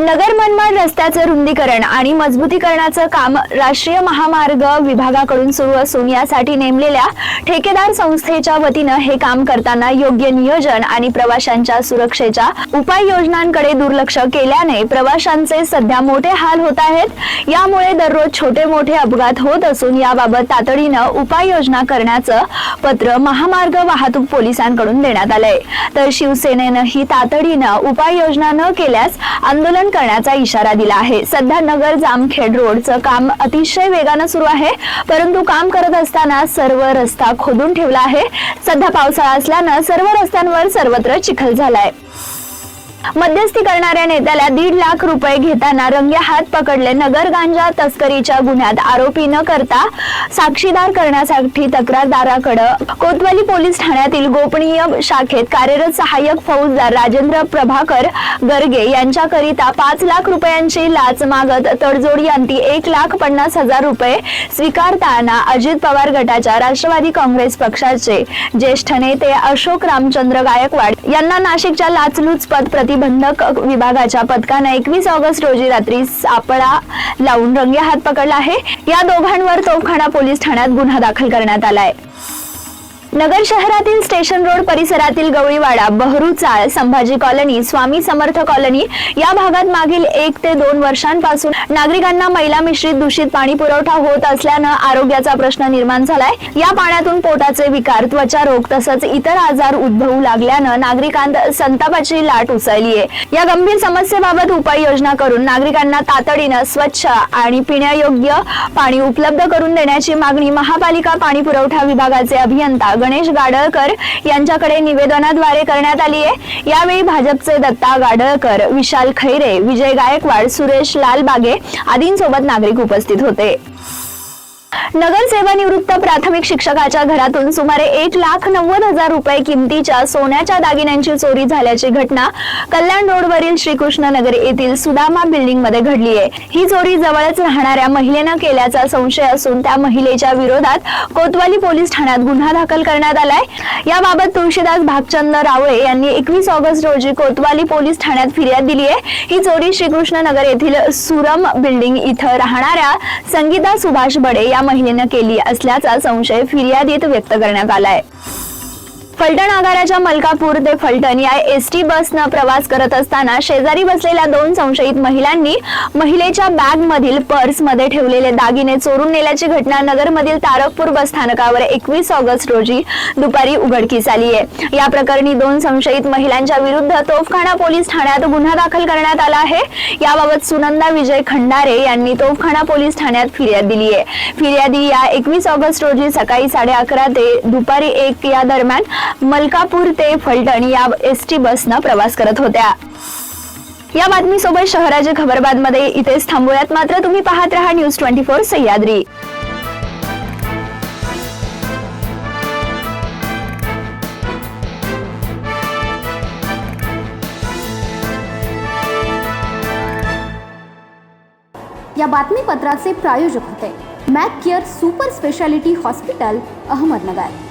नगर मनमाड रस्त्याचं रुंदीकरण आणि मजबूतीकरणाचं काम राष्ट्रीय महामार्ग विभागाकडून सुरू असून यासाठी नेमलेल्या ठेकेदार संस्थेच्या वतीनं हे काम करताना योग्य नियोजन आणि प्रवाशांच्या सुरक्षेच्या उपाययोजनांकडे दुर्लक्ष केल्याने प्रवाशांचे सध्या मोठे हाल होत आहेत. यामुळे दररोज छोटे मोठे अपघात होत असून याबाबत तातडीनं उपाययोजना करण्याचं पत्र महामार्ग वाहतूक पोलिसांकडून देण्यात आलंय. तर शिवसेनेनंही तातडीनं उपाययोजना न केल्यास आंदोलन करण्याचा इशारा दिला आहे. सध्या नगर जामखेड रोडचं काम अतिशय वेगानं सुरू आहे. परंतु काम करत असताना सर्व रस्ता खोदून ठेवला आहे. सध्या पावसाळा असल्यानं सर्व रस्त्यांवर सर्वत्र चिखल झालाय. मध्यस्थी करणाऱ्या नेत्याला दीड लाख रुपये घेताना रंगे हात पकडले. नगर गांजा तस्करीच्या गुन्ह्यात आरोपी न करता साक्षीदार करण्यासाठी तक्रारदाराकडे कोतवाली पोलीस ठाण्यातील गोपनीय शाखेत कार्यरत सहाय्यक फौजदार राजेंद्र प्रभाकर गर्गे यांच्याकरिता पाच लाख रुपयांची लाच मागत तडजोडी अंती एक लाख पन्नास हजार रुपये स्वीकारताना अजित पवार गटाच्या राष्ट्रवादी काँग्रेस पक्षाचे ज्येष्ठ नेते अशोक रामचंद्र गायकवाड यांना नाशिकच्या लाचलुचपत प्रतिबंधक विभागाच्या पथकानं एकवीस ऑगस्ट रोजी रात्री सापळा लावून रंगे हात पकडला आहे. या दोघांवर तोफखाना पोलीस ठाण्यात गुन्हा दाखल करण्यात आलाय. नगर शहरातील स्टेशन रोड परिसरातील गवळीवाडा बहरू चाळ संभाजी कॉलनी स्वामी समर्थ कॉलनी या भागात मागील एक ते दोन वर्षांपासून नागरिकांना मैला मिश्रित दूषित पाणी पुरवठा होत असल्यानं आरोग्याचा प्रश्न निर्माण झालाय. या पाण्यातून पोटाचे विकार त्वचा रोग तसंच इतर आजार उद्भवू लागल्यानं नागरिकांत संतापाची लाट उसळली आहे या गंभीर समस्येबाबत उपाययोजना करून नागरिकांना तातडीनं स्वच्छ आणि पिण्यायोग्य पाणी उपलब्ध करून देण्याची मागणी महापालिका पाणी पुरवठा विभागाचे अभियंता गणेश गाडळकर यांच्याकडे निवेदनाद्वारे करण्यात आली आहे. यावेळी भाजपचे दत्ता गाडळकर विशाल खैरे विजय गायकवाड सुरेश लालबागे आदींसोबत नागरिक उपस्थित होते. नगर सेवानिवृत्त प्राथमिक शिक्षकाच्या घरातून सुमारे एक लाख नव्वद हजार रुपये किमतीच्या सोन्याच्या दागिन्यांची चोरी झाल्याची घटना कल्याण रोडवरील श्रीकृष्ण नगर येथील सुदामा बिल्डिंगमध्ये घडली आहे. ही चोरी जवळच राहणाऱ्या महिलेनं केल्याचा संशय असून त्या महिलेच्या विरोधात कोतवाली पोलीस ठाण्यात गुन्हा दाखल करण्यात आलाय. याबाबत तुळशीदास भागचंद रावळे यांनी एकवीस ऑगस्ट रोजी कोतवाली पोलीस ठाण्यात फिर्याद दिली आहे. ही चोरी श्रीकृष्ण नगर येथील सुरम बिल्डिंग इथं राहणाऱ्या संगीता सुभाष बडे या महिलेनं केली असल्याचा संशय फिर्यादीत व्यक्त करण्यात आलाय. फलटण आगाराच्या मलकापूर ते फलटण या एस टी बसनं प्रवास करत असताना शेजारी बसलेल्या दोन संशयित महिलांनी महिलेच्या बॅग मधील पर्समध्ये ठेवलेले दागिने चोरून नेल्याची घटना नगरमधील तारकपूर बस स्थानकावर एकवीस ऑगस्ट रोजी दुपारी उघडकीस आली आहे. या प्रकरणी दोन संशयित महिलांच्या विरुद्ध तोफखाना पोलीस ठाण्यात गुन्हा दाखल करण्यात आला आहे. याबाबत सुनंदा विजय खंडारे यांनी तोफखाना पोलीस ठाण्यात फिर्याद दिली आहे. फिर्यादी या एकवीस ऑगस्ट रोजी सकाळी साडे अकरा ते दुपारी एक या दरम्यान मलकापूर ते फलटण या एस टी बसनं प्रवास करत होत्या. या बातमीसोबत शहराच्या खबरबादमध्ये इथेच थांबूयात. मात्र तुम्ही पाहत रहा न्यूज ट्वेंटी फोर सह्याद्री. या बातमीपत्राचे प्रायोजक होते. Mac care super speciality hospital Ahmednagar.